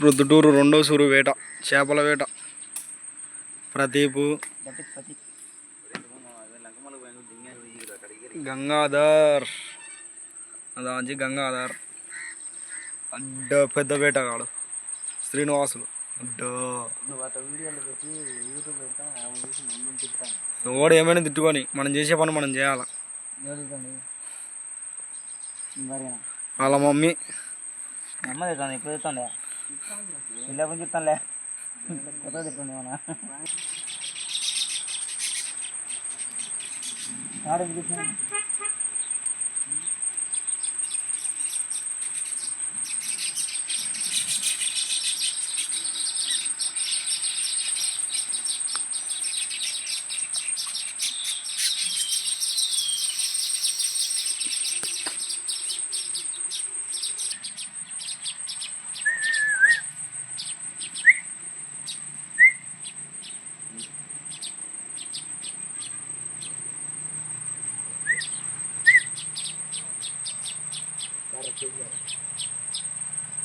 ప్రొద్దుటూరు రెండో సూరు వేట చేపల వేట. ప్రదీపు. గంగాధర్. దాంచి గంగాధర్. అడ్డ పెద్ద వేటగాడు శ్రీనివాసులు. అడ్డ. ఓడు ఏమైనా తిట్టుకొని మనం చేసే పని మనం చేయాలి? వాళ్ళ మమ్మీ నెమ్మది తిట్టాను ఇప్పుడు తిట్టాండే ఇలా పని చెప్తానులే. కొత్త తిట్టండి మన ఆడేది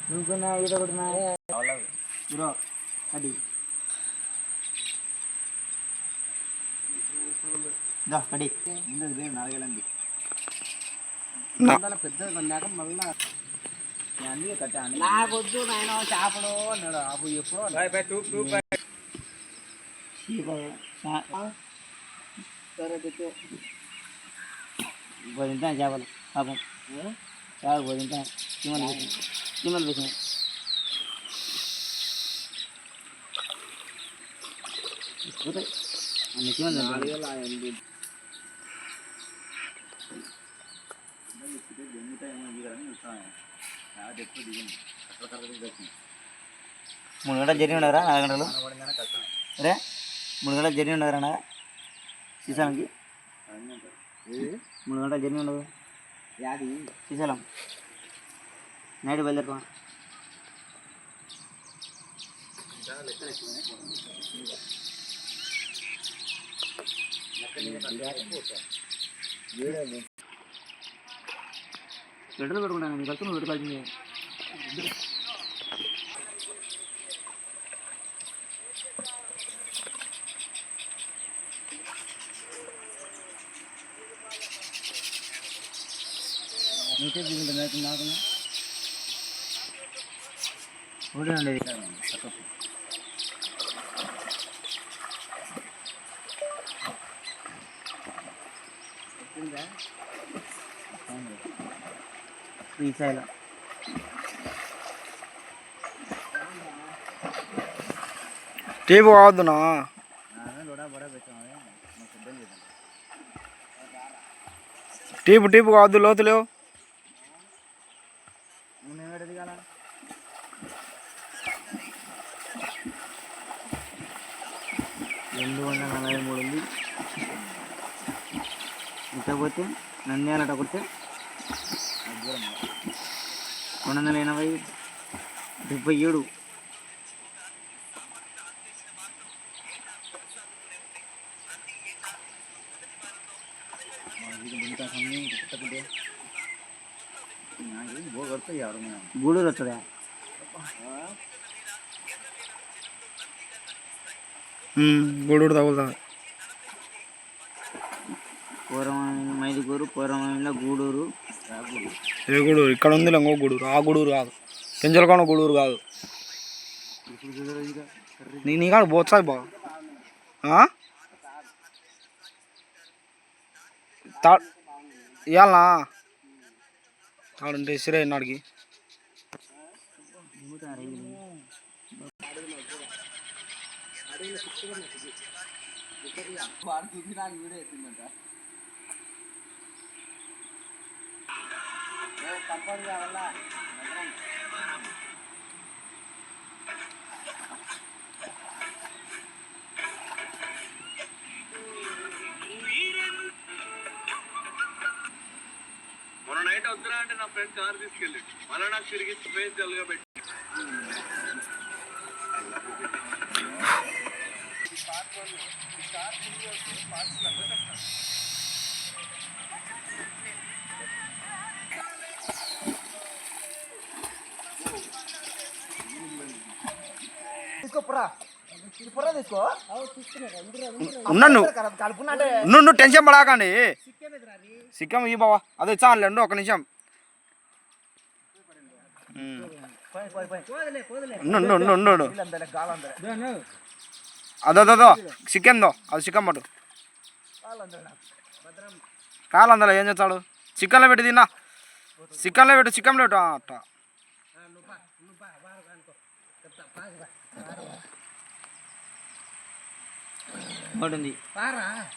తిట్టినా నువ్వుకున్నా ఈత కొట్టినా బ్రో అది కడి నాలుగేళ్ళండి మళ్ళా అందుకే కట్టాను నాకొద్దు నాయన చేపలు అన్నాడు. అప్పుడు ఎప్పుడో సరే పెట్టు. చేపలు. పాపం. చేపలు పోయింటాను చిమ్మలు పెట్టిన చిమ్మలు పెట్టిన మూడు గంటలు జరిగి ఉండరా నాలుగు గంటలు? అరే మూడు గంటలు జరిగి ఉండరా శ్రీశైలంకి మూడు గంటలు జరిగి ఉండదు. యాది శ్రీశైలం నైట్ బయలుదేరుకో పెట్రోల్ పెట్టుకుంటాను మీకు కలిసి నువ్వు పెట్టుకోవాల్సిందే నీకే దిగుంటుంది నాకు నాకు ఊడే ఉండేది శ్రీశైలం టీపు కావద్దునా? టీపు టీపు కావద్దు లోతులేవు. నువ్వు నేను ఎక్కడ దిగాల రెండు వందల నలభై మూడు ఉంది ఇట్లా పోతే నంద్యాల అట్ట కొడితే రెండు వందల ఎనభై డెబ్బై ఏడు గూడూరు వస్తుందా గూడూరు తగులుతా పూర్వమైన మైదుగూరు పూర్వమైన గూడూరు రాగూడూరు ఏ గూడూరు ఇక్కడ ఉంది ఇంకో గూడూరు ఆ గూడూరు కాదు పెంచలకొండ గూడూరు కాదు నీ నీ కాదు పోతాయి బా ఆ? తా ఇవ్వాలనా తాడుంటే ఇసిరే నాడికి మొన్న అంటే నా ఫ్రెండ్ కార్ తీసుకెళ్ళి మళ్ళీ నాకు తిరిగి స్పేస్ జల్గా పెట్టి. తీసుకో పుర్రా ఇది పుర్రా తీసుకో. ఉన్నాను నువ్వు టెన్షన్ పడాకండి. సిక్కం ఈ బావా. అదే చాలండి ఒక నిమిషం. వీళ్ళందరూ గాలందరూ అదో అదో చికెన్ దో. అది చికెన్ పట్టు. గాలందరూ కాలు అందులో ఏం చేస్తాడు? చికెన్లో పెట్టి తిన్నా. చికెన్లో పెట్టు చికెన్లో పెట్టు. అట్ట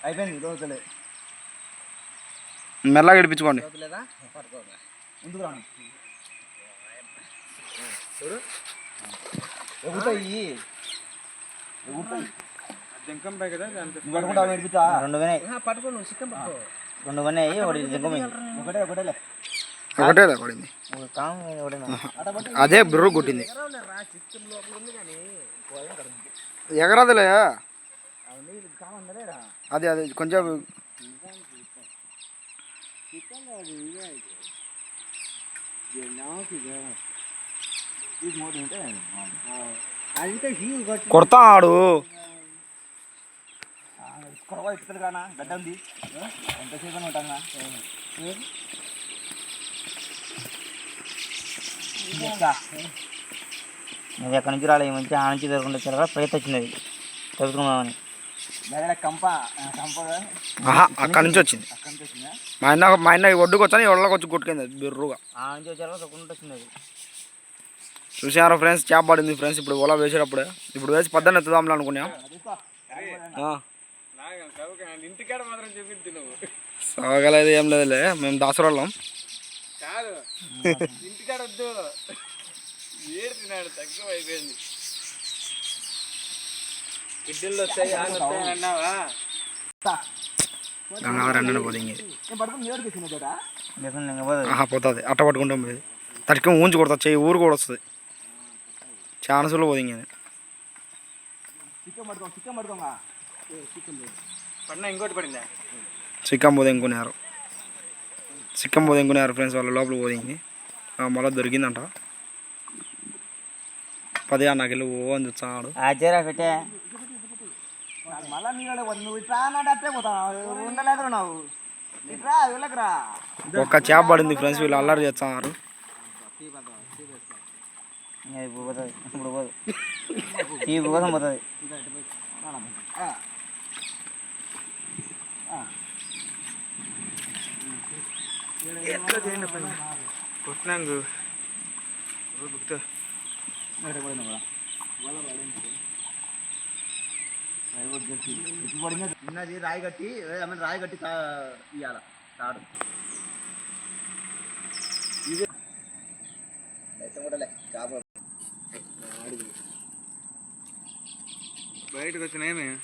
అయిపోయింది రోజులే. మెల్లగా ఇడిపించుకోండి. ఎందుకు రాను. ఎగుతాయి ఎగుతాయి నువ్వు పట్టుకుంటావా నేర్పిస్తా రెండు వినాయి రెండు వినాయి ఒకటి జింకమి ఒకటే ఒకటేలే ఒకటే అదే బుర్రు కొట్టింది. ఎగరదులే. అది అది కొంచెం. కొడతా ఆడు కొరవ ఇస్తుంది కానా? గడ్డ ఉంది ఎంతసేపు అని ఉంటాగా అది ఎక్కడి నుంచి రాలేదు మంచి ఆ నుంచి దొరకకుండా చాలా ప్రయత్నం వచ్చినది చదువుకున్నామని అక్కడి నుంచి వచ్చింది. అక్కడి నుంచి వచ్చిందా? మా అన్న మా అన్న ఒడ్డుకు వచ్చాను ఒళ్ళకి వచ్చి కొట్టుకుంది బిర్రుగా. ఆ నుంచి వచ్చారు దొరకకుండా వచ్చినది చూసారా ఫ్రెండ్స్? చేప పడింది ఫ్రెండ్స్ ఇప్పుడు ఓలా వేసేటప్పుడే. ఇప్పుడు వేసి పద్దెన ఎత్తుదాంలే అనుకున్నాం. సాగలేదు ఏం లేదులే. మేము దాసరోళ్ళం అన్న పోతుంది పోతుంది. అట్ట పట్టుకుంటాం తడికి ఊంచి కొడతా చెయ్యి ఊరు కూడా వస్తుంది. ఛాన్సులు పడిందా చిక్కం పోతే ఇంకొన్నారు చిక్కం పోతే ఇంకొన్నారు ఫ్రెండ్స్ వాళ్ళ లోపల పోయింది మళ్ళీ దొరికిందంట పది నాకు వెళ్ళి ఓ అని చూస్తాడు ఆచారా పెట్టే మళ్ళా నువ్వు ఇట్లా అన్నట్టు పోతావు ఉండలేదు నువ్వు ఒక్క చేప పడింది ఫ్రెండ్స్ వీళ్ళు అల్లరి చేస్తున్నారు ఇప్పుడు పోతుంది ఇప్పుడు పోదు. ఈ కోసం పోతుంది. కొట్టినాంగు. ఉన్నది రాయి కట్టి ఏమైనా రాయి కట్టి ఇవ్వాల తాడు. ఇది. బయటకు వచ్చినాయేమి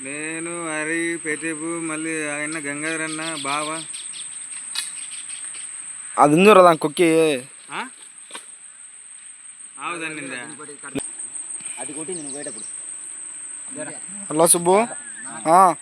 నేను హరి పేటేపు మళ్ళీ ఆయన గంగాధర్ అన్న బావ. అది ఉంది దాని కుక్కి. అది కొట్టి నేను పోయేటప్పుడు. హలో సుబ్బు. ఆ,